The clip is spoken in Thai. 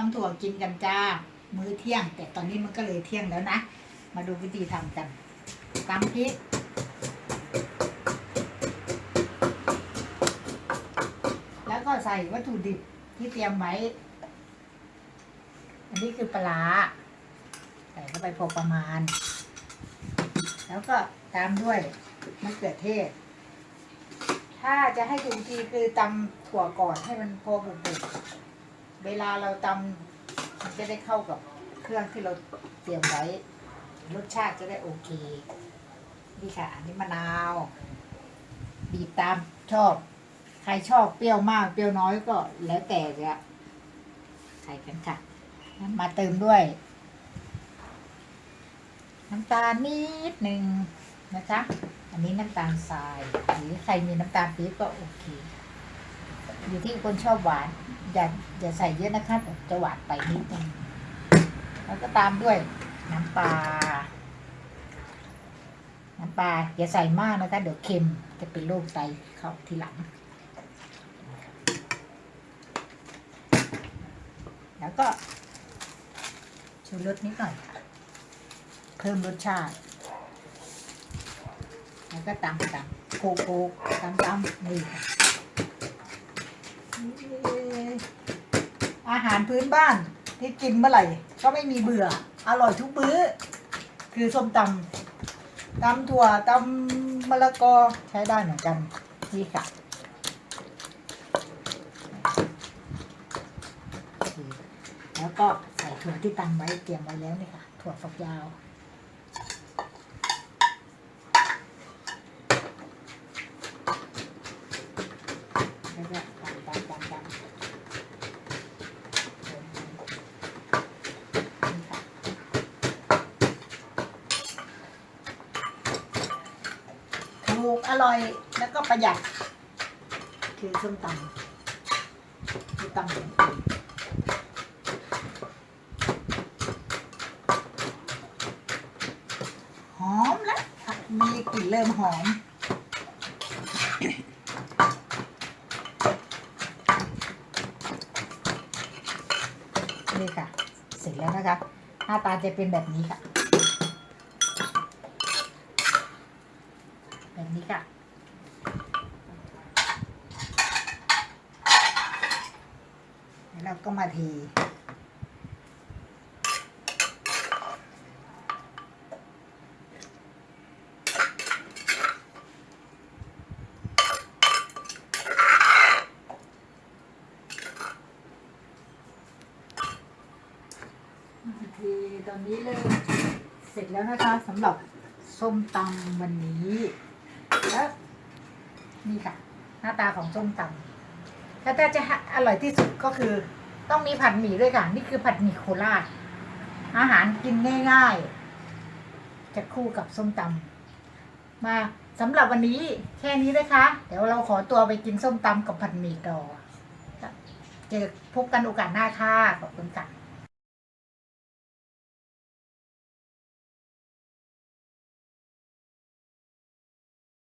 ตำถั่วกินกันจ้า มื้อเที่ยง แต่ตอนนี้มันก็เลยเที่ยงแล้วนะ มาดูวิธีทำกันตำพริกแล้วก็ใส่วัตถุดิบที่เตรียมไว้ อันนี้คือปลาใส่เข้าไปพอประมาณ แล้วก็ตามด้วยมะเขือเทศ ถ้าจะให้ถูกทีคือตำถั่วก่อนให้มันพอบุบ เวลาเราตำมันจะได้เข้ากับเครื่องที่เราเตรียมไว้ รสชาติจะได้โอเค นี่ค่ะ อันนี้มะนาว บีบตามชอบ ใครชอบเปรี้ยวมาก เปรี้ยวน้อยก็แล้วแต่จะใส่กันค่ะ มาเติมด้วย น้ำตาลนิดหนึ่งนะคะ อันนี้น้ำตาลทราย หรือใครมีน้ำตาลปี๊บก็โอเค อยู่ที่คนชอบหวาน อย่าอย่าใส่เยอะนะคะจะหวานไปนิดนึงแล้วก็ตามด้วยน้ำปลา น้ำปลาอย่าใส่มากนะคะเดี๋ยวเค็มจะเป็นโรคไตเข้าทีหลัง แล้วก็ชูรสนิดหน่อยเพิ่มรสชาติ แล้วก็ตำตำโคโคตำตำนี่ค่ะ อาหารพื้นบ้านที่กินเมื่อไหร่ ก็ไม่มีเบื่อ อร่อยทุกมื้อ คือส้มตำตำถั่วตำมะละกอใช้ได้เหมือนกันนี่ค่ะแล้วก็ใส่ถั่วที่ตำไว้เตรียมไว้แล้วนี่ค่ะ ถั่วฝักยาวแล้วก็ตำตำตำตำนี่ค่ะ ถูกอร่อยแล้วก็ประหยัด คือส้มตำคือตำเหอนกันหอมแล้วมีกลิ่นเริ่มหอมนี่ค่ะ เสร็จแล้วนะคะ หน้าตาจะเป็นแบบนี้ค่ะ นี้ค่ะแล้วเราก็มาเทโอเคตอนนี้เริ่มเสร็จแล้วนะคะสำหรับส้มตำวันนี้ แล้วนี่ค่ะ หน้าตาของส้มตำถ้าจะอร่อยที่สุดก็คือ ต้องมีผัดหมี่ด้วยค่ะ นี่คือผัดหมี่โคราช อาหารกินง่ายๆ จะคู่กับส้มตำมาสำหรับวันนี้แค่นี้นะคะ เดี๋ยวเราขอตัวไปกินส้มตำกับผัดหมี่ต่อเจอพบกันโอกาสหน้าค่ะ ขอบคุณค่ะ